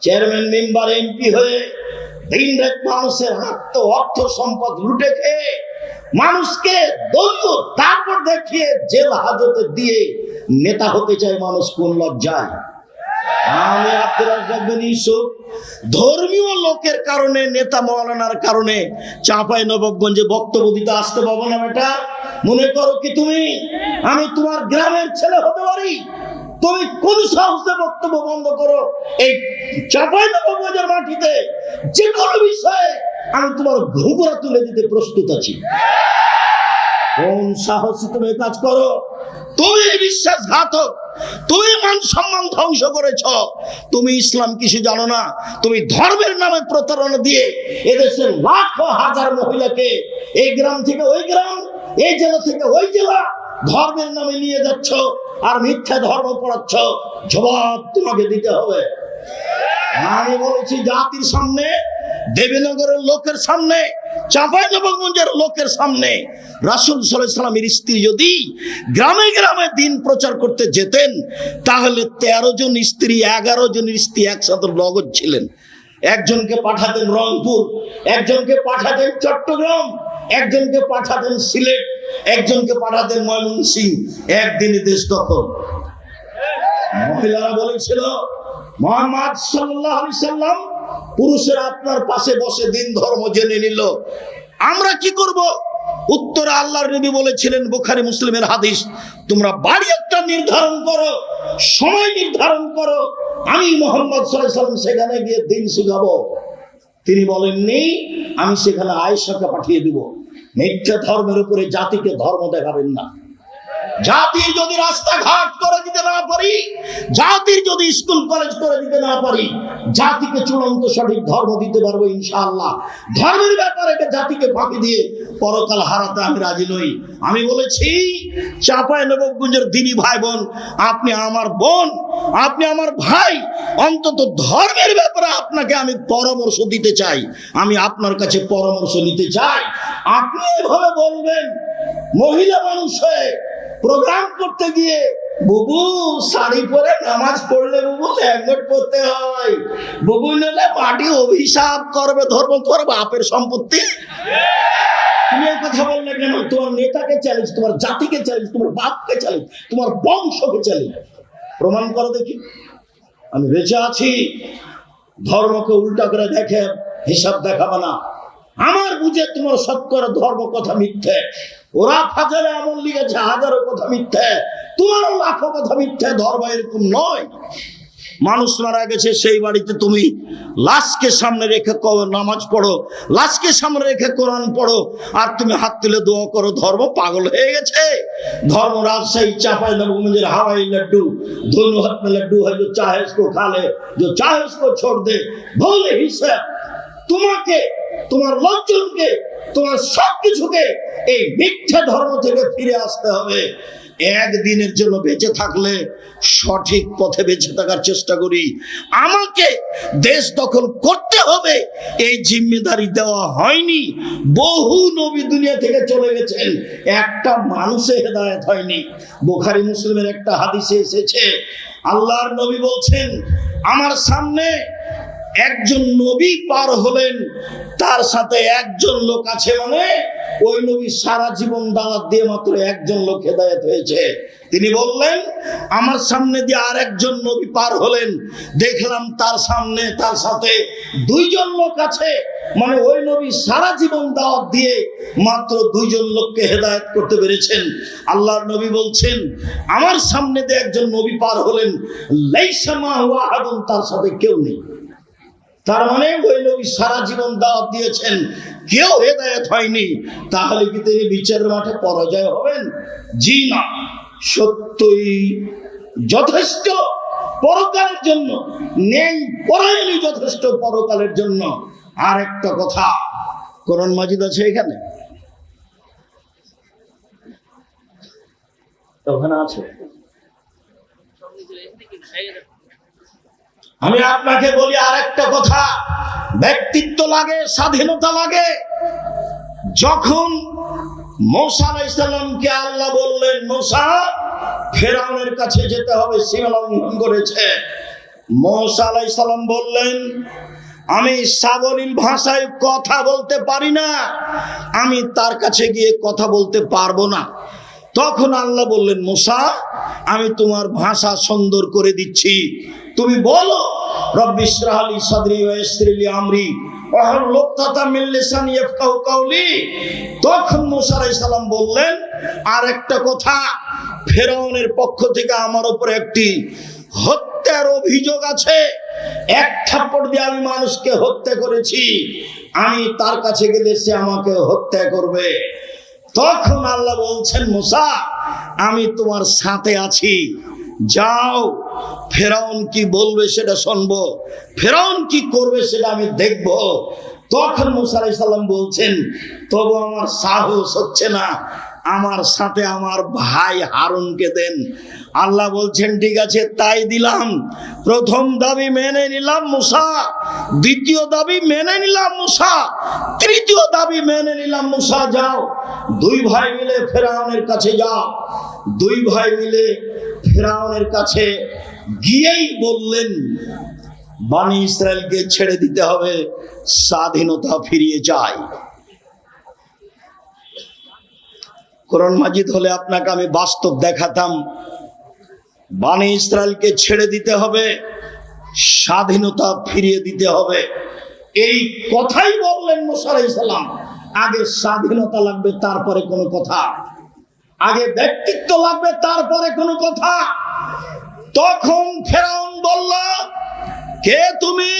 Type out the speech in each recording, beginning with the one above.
Chairman member MP হয়ে দিন রাত মানুষের আত্ম অর্থ সম্পদ লুটে খেয়ে মানুষকে দলীয় তারপর দেখিয়ে জেল হাজতে দিয়ে নেতা হতে চায় মানুষ কোন লজ্জায়? আমি আব্দুল রাজ্জাক বিন ইউসুফ, ধর্মীয় লোকের কারণে, নেতা মৌলানার কারণে চাঁপাই নবগঞ্জে বক্তব্য দিতে আসতে পাবো না বেটা। মনে করো কি তুমি? আমি তোমার গ্রামের ছেলে হতে পারি। তুমি কোন সাহসে বক্তব্য বন্ধ করো? এই চাঁপাই নবগঞ্জের মাটিতে যে কোনো বিষয়ে আমি তোমার ঘুঘুরা তুলে দিতে প্রস্তুত আছি। কোন সাহসে তুমি কাজ করো? তুমি বিশ্বাসঘাতক, তুমি মান সম্মান ধ্বংস করেছ। তুমি ইসলাম কিছু জানো না, তুমি ধর্মের নামে প্রতারণা দিয়ে এদেশের লাখো হাজার মহিলাকে এই গ্রাম থেকে ওই গ্রাম, এই জেলা থেকে ওই জেলা ধর্মের নামে নিয়ে যাচ্ছ। আর মিথ্যা ধর্ম পড়াচ্ছ, জবাব তোমাকে দিতে হবে। আমি বলেছি, জাতির সামনে, দেবীনগরের লোকের সামনে চাঁপাই নবগঞ্জের লোকের সামনে, রাসুল সাল্লামের স্ত্রী যদি গ্রামে গ্রামে দিন প্রচার করতে যেতেন, তাহলে তেরো জন স্ত্রী, এগারো জন স্ত্রী একসাথে নগদ ছিলেন। একজনকে পাঠাতেন রংপুর, একজনকে পাঠাতেন চট্টগ্রাম একজনকে পাঠাতেন সিলেট, একজনকে পাঠাতেন ময়মনসিং একদিনে দেশ দখল। মহিলারা বলেছিল, মোহাম্মদ সাল্লাহ সাল্লাম পুরুষেরা আপনার পাশে বসে দিন ধর্ম জেনে নিল। আমরা কি করব? উত্তরে আল্লাহর নবী বলেছিলেন, বুখারি মুসলিমের হাদিস, তোমরা বাড়ি একটা নির্ধারণ করো, সময় নির্ধারণ করো। আমি মোহাম্মদ সাল্লাম সেখানে গিয়ে দিন শিখাবো। তিনি বলেননি আমি সেখানে আয়েশাকে পাঠিয়ে দিব। মিথ্যা ধর্মের উপরে জাতিকে ধর্ম দেখাবেন না। জাতির যদি রাস্তাঘাট করে দিতে না পারি, জাতির যদি স্কুল, কলেজ করে দিতে না পারি, জাতিকে চূড়ান্ত সঠিক ধর্ম দিতে পারব ইনশাআল্লাহ। ধর্মের ব্যাপারে জাতিকে ফাঁকি দিয়ে পরকাল হারাতে আমি রাজি নই। আমি বলেছি চাপায় নবগঞ্জের দিনী ভাই বোন আপনি আমার বোন, আপনি আমার ভাই, অন্তত ধর্মের ব্যাপারে আপনাকে আমি পরামর্শ দিতে চাই। আমি আপনার কাছে পরামর্শ নিতে চাই। আপনি এভাবে বলবেন, মহিলা মানুষ হয়ে প্রোগ্রাম করতে গিয়ে, বুবু, শাড়ি পরে নামাজ পড়লে বুবু ল্যাঙ্গট পড়তে হয়। বুবু নিলে মাটি অভিশাপ করবে, ধর্ম করবে, বাপের সম্পত্তি। তুমি কথা বললে কেন? তোমার নেতাকে চ্যালেঞ্জ তোমার জাতিকে চ্যালেঞ্জ তোমার বাপকে চ্যালেঞ্জ তোমার বংশকে চ্যালেঞ্জ প্রমাণ করো দেখি। আমি বেঁচে আছি। ধর্মকে উল্টা করে দেখে, হিসাব দেখাবে না। আমার বুঝে তোমার সত্যর ধর্ম কথা মিথ্যে। ওরা ফাজারে এমন লিখেছে, হাজারো কথা মিথ্যে। তোমারও লাখো কথা মিথ্যে, ধর্ম এরকম নয়। মানুষ মারা গেছে, সেই বাড়িতে তুমি লাশকে সামনে রেখে নামাজ পড়ো, লাশকে সামনে রেখে কোরআন পড়ো, আর তুমি হাত তুলে দোয়া করো, ধর্ম পাগল হয়ে গেছে। ধর্ম রাজশাহী চাপাই নবগঞ্জের হাওয়াই লাড্ডু ধনু হাত লাড্ডু, হয়, যে চাহে কো খালে যে চাহে কো ছোট দে ভুল হিসাব। তোমাকে তোমার লোকজনকে, তোমার সব কিছুকে এই মিথ্যা ধর্ম থেকে ফিরে আসতে হবে। একদিনের জন্য বেঁচে থাকলে সঠিক পথে বেঁচে থাকার চেষ্টা করি। আমাকে দেশ দখল করতে হবে, এই জিম্মেদারি দেওয়া হয়নি। বহু নবী দুনিয়া থেকে চলে গেছেন, একটা মানুষে হেদায়ত হয়নি। বোখারি মুসলিমের একটা হাদিসে এসেছে, আল্লাহর নবী বলছেন, আমার সামনে একজন নবী পার হলেন, তার সাথে একজন লোক আছে মানে ওই নবী সারা জীবন দাওয়াত দিয়ে মাত্র একজন লোক হেদায়ত হয়েছে। তিনি বললেন, আমার সামনে দিয়ে আর একজন নবী পার হলেন। দেখলাম তার সামনে, তার সাথে দুইজন লোক আছে মানে ওই নবী সারা জীবন দাওয়াত দিয়ে মাত্র দুইজন লোককে হেদায়ত করতে পেরেছেন। আল্লাহর নবী বলছেন, আমার সামনে দিয়ে একজন নবী পার হলেন লাইসামা ওয়াহাদুন তার সাথে কেউ নেই। তার মানে ওই নবী সারা জীবন দাওয়াত দিয়েছেন। কেউ হেদায়ত হয়নি। তাহলে কি তিনি বিচারের মাঠে পরাজয় হবেন? জি না। সত্যই যথেষ্ট পরকালের জন্য। নেই পরায়ণই যথেষ্ট পরকালের জন্য। আর একটা কথা, কোরআন মাজিদ আছে এখানে? ওখানে আছে। আমি আপনাকে বলি আর একটা কথা। ব্যক্তিত্ব লাগে, স্বাধীনতা লাগে। যখন মোসা ইসলামকে আল্লাহ বললেন, মোসা, ফেরাউনের কাছে যেতে হবে, সীমা লঙ্ঘন করেছে। মোসা বললেন, আমি সাবলীল ভাষায় কথা বলতে পারি না। আমি তার কাছে গিয়ে কথা বলতে পারব না। তখন আল্লাহ বললেন, মুসা, আমি তোমার ভাষা সুন্দর করে দিচ্ছি। তুমি বলো, রব্বি ইসরাহালি সাদরি ওয়াসরিলি আমরি। ওয়াহল লোকতাতা মিন লিসানি ইয়াফকাহু কাওলি তখন মুসা আলাইহিস সালাম বললেন আর একটা কথা, ফেরাউনের পক্ষ থেকে আমার উপর একটি হত্যার অভিযোগ আছে। এক থাপ্পড় দিয়ে আমি মানুষকে হত্যা করেছি। আমি তার কাছে গেলে সে আমাকে হত্যা করবে। তখন আল্লাহ বলছেন, মুসা, আমি তোমার সাথে আছি। যাও, ফেরাউন কি বলবে সেটা শুনব, ফেরাউন কি করবে সেটা আমি দেখব। তখন মুসা আলাইহিস সালাম বলছেন, তবু আমার সাহস হচ্ছে না, আমার সাথে আমার ভাই হারুনকে দেন। আল্লাহ বলছেন, ঠিক আছে, তাই দিলাম। প্রথম দাবি মেনে নিলাম মুসা, দ্বিতীয় দাবি মেনে নিলাম মুসা, তৃতীয় দাবি মেনে নিলাম মুসা, যাও। দুই ভাই মিলে ফেরাউনের কাছে যাও। দুই ভাই মিলে ফেরাউনের কাছে গিয়েই বললেন, বানি ইসরায়েলকে ছেড়ে দিতে হবে, স্বাধীনতা ফিরিয়ে যায় কোরআন মাজিদ হলে আপনাকে আমি বাস্তব দেখাতাম, বানি ইসরায়েলকে ছেড়ে দিতে হবে, স্বাধীনতা ফিরিয়ে দিতে হবে। এই কথাই বললেন মুসা সালাম। আগে স্বাধীনতা লাগবে, তারপরে কোনো কথা। আগে ব্যক্তিত্ব লাগবে, তারপরে কোনো কথা। তখন ফেরাউন বলল, কে তুমি?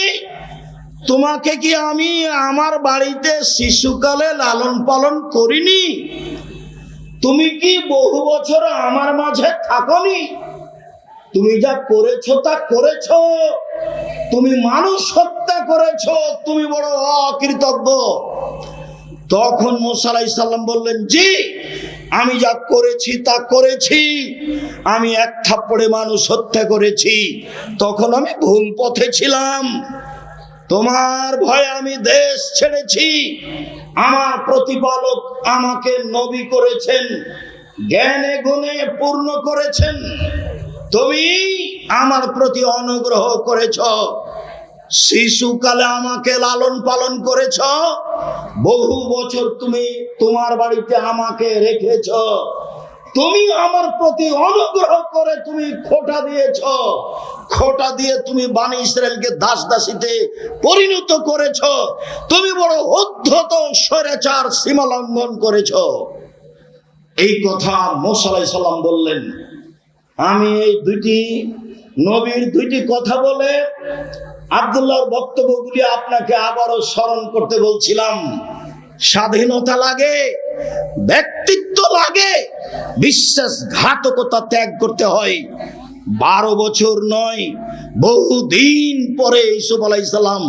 তোমাকে কি আমি আমার বাড়িতে শিশুকালে লালন পালন করিনি? তুমি কি বহু বছর আমার মাঝে থাকনি? তুমি যা করেছ তা করেছ। তুমি মানুষ হত্যা করেছ। তুমি বড় অকৃতজ্ঞ। তখন মোসালাই সাল্লাম বললেন, জি আমি যা করেছি তা করেছি। আমি এক থাপ্পড়ে মানুষ হত্যা করেছি। তখন আমি ভুল পথে ছিলাম। তোমার ভয়ে আমি দেশ ছেড়েছি। আমার প্রতিপালক আমাকে নবী করেছেন, জ্ঞানে গুণে পূর্ণ করেছেন। তুমি আমার প্রতি অনুগ্রহ করেছ। শিশুকালে আমাকে লালন পালন করেছ? বহু বছর তুমি তোমার বাড়িতে আমাকে রেখেছ। তুমি আমার প্রতি অনুগ্রহ করে তুমি খোটা দিয়েছ। খোটা দিয়ে তুমি বাণী ইসরায়েলকে দাস দাসীতে পরিণত করেছ। তুমি বড় উদ্ধত স্বৈরাচার সীমা লঙ্ঘন করেছ। এই কথা মোসালাই সাল্লাম বললেন। আমি এই দুইটি নবীর দুইটি কথা বলে আবদুল্লাহর বক্তব্যগুলি আপনাকে আবারও স্মরণ করতে বলছিলাম। স্বাধীনতা লাগে, ব্যক্তিত্ব লাগে, বিশ্বাসঘাতকতা ত্যাগ করতে হয়। বারো বছর নয়, বহুদিন পরে ইসুফ আলাইসাল্লাম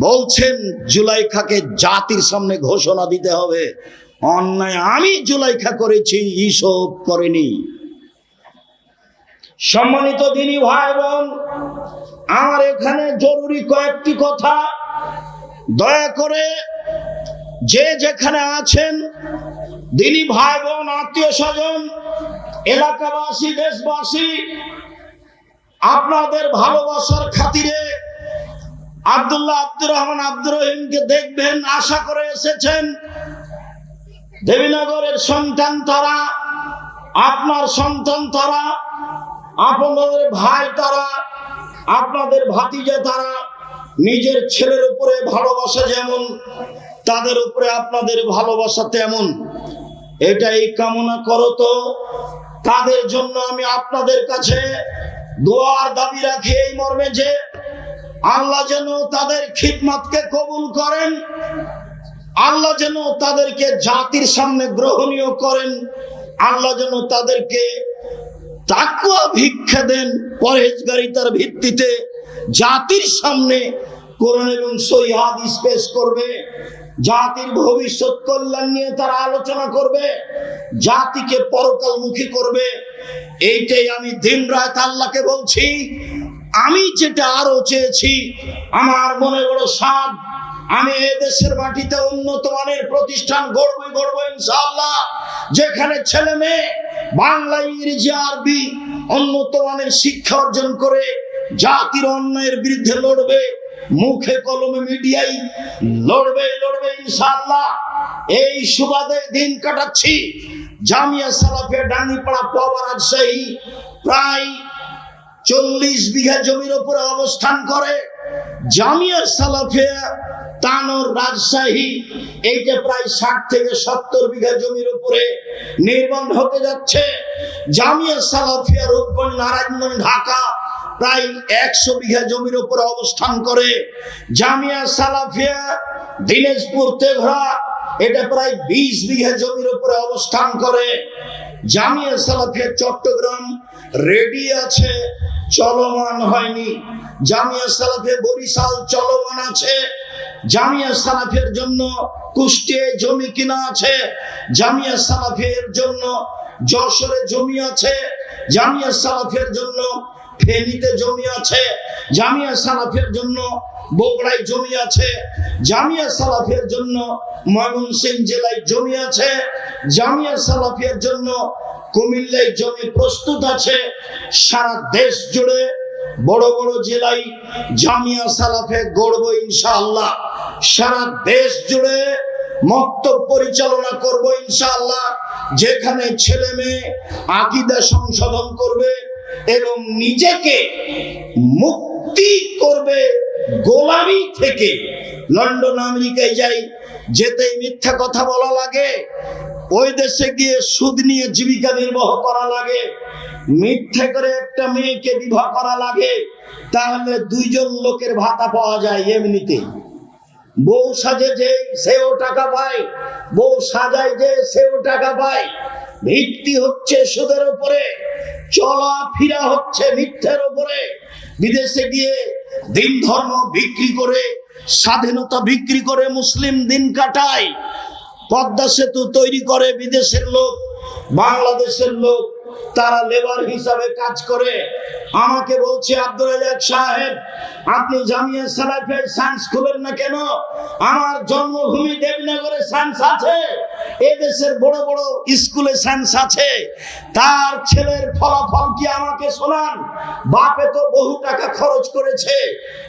বলছেন, জুলাইখাকে জাতির সামনে ঘোষণা দিতে হবে। অন্যায় আমি জুলাইখা করেছি ইসব করেনি। সম্মানিত দিনী ভাই বোন আমার এখানে জরুরি কয়েকটি কথা। দয়া করে যে যেখানে আছেন, দিনী ভাই বোন আত্মীয় স্বজন, এলাকাবাসী, দেশবাসী, আপনাদের ভালোবাসার খাতিরে আব্দুল্লাহ আব্দুর রহমান আব্দুর রহিমকে দেখবেন, আশা করে এসেছেন। দেবীনগরের সন্তান তারা, আপনার সন্তান তারা, আপনাদের ভাই তারা আপনাদের ভাতিজা তারা নিজের ছেলের উপরে ভালোবাসা যেমন, তাদের উপরে আপনাদের ভালোবাসা তেমন। এটাই কামনা করো তো। তাদের জন্য আমি আপনাদের কাছে দোয়ার দাবি রাখি এই মর্মে যে, আল্লাহ যেন তাদের খিদমাতকে কবুল করেন, আল্লাহ যেন তাদেরকে জাতির সামনে গ্রহণীয় করেন, আল্লাহ যেন তাদেরকে তাকুয়া ভিক্ষা দেন পরহেজগারিতার ভিত্তিতে। জাতির সামনে কোরআন এবং হাদিস পেশ করবে। জাতির ভবিষ্যৎ কল্যাণ নিয়ে তারা আলোচনা করবে। জাতিকে পরকালমুখী করবে। এইটাই আমি দিন রাত আল্লাহকে বলছি। আমি যেটা আরও চেয়েছি, আমার মনে বড় সাদ আমি এ দেশের মাটিতে উন্নত মানের প্রতিষ্ঠান গড়বই গড়বো ইনশাআল্লাহ। যেখানে ছেলে মেয়ে, বাংলা, ইংরেজি, আরবি উন্নত মানের শিক্ষা অর্জন করে জাতির অন্যায়ের বিরুদ্ধে লড়বে, মুখে কলমে মিডিয়াই লড়বে লড়বে ইনশাআল্লাহ। এই সুবাদে দিন কাটাচ্ছি। জামিয়া সালাফিয়া ডাঙ্গিপাড়া পাওয়া রাজশাহী প্রায় চল্লিশ বিঘা জমির উপরে অবস্থান করে। জামিয়া সালাফিয়া তানোর রাজশাহী, এইটা প্রায় ষাট থেকে সত্তর বিঘা জমির উপরে নির্মাণ হতে যাচ্ছে। জামিয়া সালাফিয়া রূপগঞ্জ, নারায়ণগঞ্জ, ঢাকা প্রায় একশো বিঘা জমির উপরে অবস্থান করে। জামিয়া সালাফিয়া, দিনাজপুর, তেঘরা, এটা প্রায় বিশ বিঘা জমির উপরে অবস্থান করে। জামিয়া সালাফিয়া, চট্টগ্রাম, রেডি আছে, চলমান হয়নি। জামিয়া সালাফে বরিশাল চলমান আছে। জামিয়া সালাফের জন্য কুষ্টিয়ায় জমি কিনা আছে, জামিয়া সালাফের জন্য যশোরে জমি আছে, জামিয়া সালাফের জন্য ফেনীতে জমি আছে, জামিয়া সালাফের জন্য বগুড়ায় জমি আছে, জামিয়া সালাফের জন্য ময়মনসিংহ জেলায় জমি আছে, জামিয়া সালাফের জন্য কুমিল্লায় জমি প্রস্তুত আছে, সারা দেশ জুড়ে বড় বড় জেলায় জামিয়া সালাফে গড়ব ইনশাআল্লাহ। সারা দেশ জুড়ে মক্তব পরিচালনা করব ইনশাআল্লাহ, যেখানে ছেলে মেয়ে আকিদা সংশোধন করবে এবং নিজেকে মুক্তি করবে গোলামি থেকে। লন্ডন, আমেরিকায় যাই, যেতেই মিথ্যা কথা বলা লাগে ওই দেশে গিয়ে সুদ নিয়ে জীবিকা নির্বাহ করা লাগে, মিথ্যে করে একটা মেয়েকে বিবাহ করা লাগে, তাহলে দুইজন লোকের ভাতা পাওয়া যায় এমনিতে। বউ সাজে যে সেও টাকা পায়, বউ সাজায় যে সেও টাকা পায়, ভিত্তি হচ্ছে সুদের উপরে চলা ফিরা হচ্ছে মিথ্যের উপরে। বিদেশে গিয়ে দিন ধর্ম বিক্রি করে, স্বাধীনতা বিক্রি করে মুসলিম দিন কাটায় পদ্মা সেতু তৈরি করে বিদেশের লোক, বাংলাদেশের লোক, তারা লেবার হিসাবে কাজ করে। আমাকে বলছে, আব্দুল রাজাক সাহেব, আপনি জামিয়া সালাফে সায়েন্স খুলেন না কেন? আমার জন্মভূমি দেবনগরে সায়েন্স আছে। এদেশের বড় বড় স্কুলে সায়েন্স আছে। তার ছেলের ফলাফল কি আমাকে শোনান? বাপে তো বহু টাকা খরচ করেছে,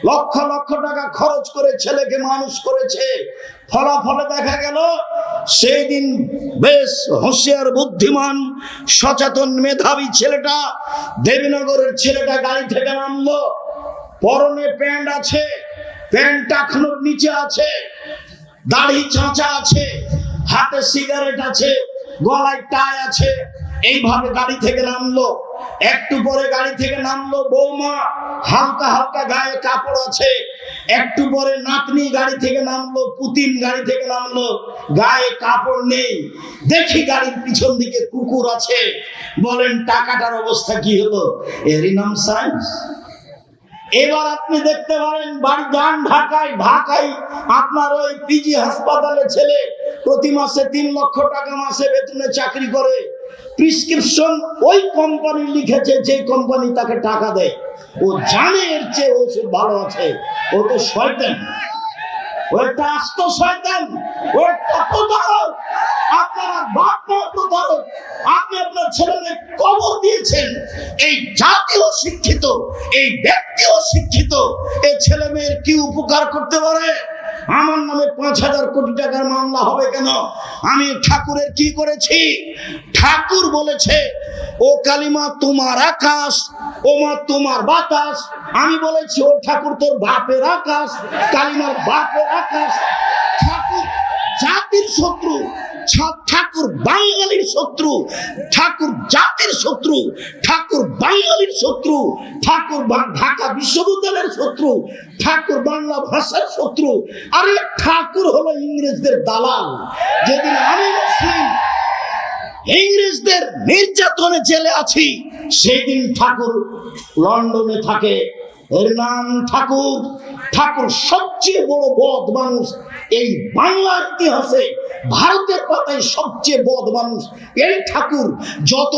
লক্ষ লক্ষ টাকা খরচ করে ছেলেকে মানুষ করেছে। ফলাফলে দেখা গেল সেই দিন বেশ হুঁশিয়ার, বুদ্ধিমান, সচেতন মেধাবী ছেলেটা দেবীনগরের ছেলেটা গাড়ি থেকে নামলো। পরনে প্যান্ট আছে প্যান্ট টাকানোর নিচে আছে, দাড়ি চাঁচা আছে, হাতে সিগারেট আছে, গলায় টাই আছে। এইভাবে গাড়ি থেকে নামলো। একটু পরে গাড়ি থেকে নামলো বৌমা। হালকা হালকা গায়ে কাপড় আছে। একটু পরে নাতনি গাড়ি থেকে নামলো, পুতিন গাড়ি থেকে নামলো। গায়ে কাপড় নেই। দেখি গাড়ির পিছন দিকে কুকুর আছে। বলেন, টাকাটার অবস্থা কি হলো? এরই নাম সায়েন্স। এবার আপনি দেখতে পারেন, বাড়ি যান ঢাকায় ঢাকায় আপনার ওই পিজি হাসপাতালে ছেলে প্রতি মাসে তিন লক্ষ টাকা মাসে বেতনে চাকরি করে। প্রিসক্রিপশন ওই কোম্পানি লিখেছে যে কোম্পানি তাকে টাকা দেয়। ও জানে এর চেয়ে ওষুধ ভালো আছে। ও তো শয়তান। ও একটা আস্ত শয়তান। প্রতারক। আপনারা বাপ মা প্রতারক। আপনি আপনার ছেলেকে কবর দিয়েছেন। এই জাতিও শিক্ষিত, এই ব্যক্তিও শিক্ষিত। ছেলে মেয়ের কি উপকার করতে পারে? আমার নামে পাঁচ হাজার কোটি টাকার মামলা হবে কেন? আমি ঠাকুরের কি করেছি? ঠাকুর বলেছে, ও কালিমা তোমার আকাশ, ও মা তোমার বাতাস। আমি বলেছি, ও ঠাকুর তোর বাপের আকাশ, কালিমার বাপের আকাশ। ঠাকুর জাতির শত্রু ঠাকুর বাঙালির শত্রু, ঠাকুর জাতির শত্রু, ঠাকুর বাঙালির শত্রু, ঠাকুর ঢাকা বিশ্ববিদ্যালয়ের শত্রু, ঠাকুর বাংলা ভাষার শত্রু। আরে ঠাকুর হলো ইংরেজদের দালাল। যেদিন আমি মুসলিম, ইংরেজদের নির্যাতনে জেলে আছি, সেদিন ঠাকুর লন্ডনে থাকে। এর নাম ঠাকুর। ঠাকুর সবচেয়ে বড় বদ মানুষ এই বাংলার ইতিহাসে ভারতের পাতায় সবচেয়ে বদ মানুষ। এই ঠাকুর যত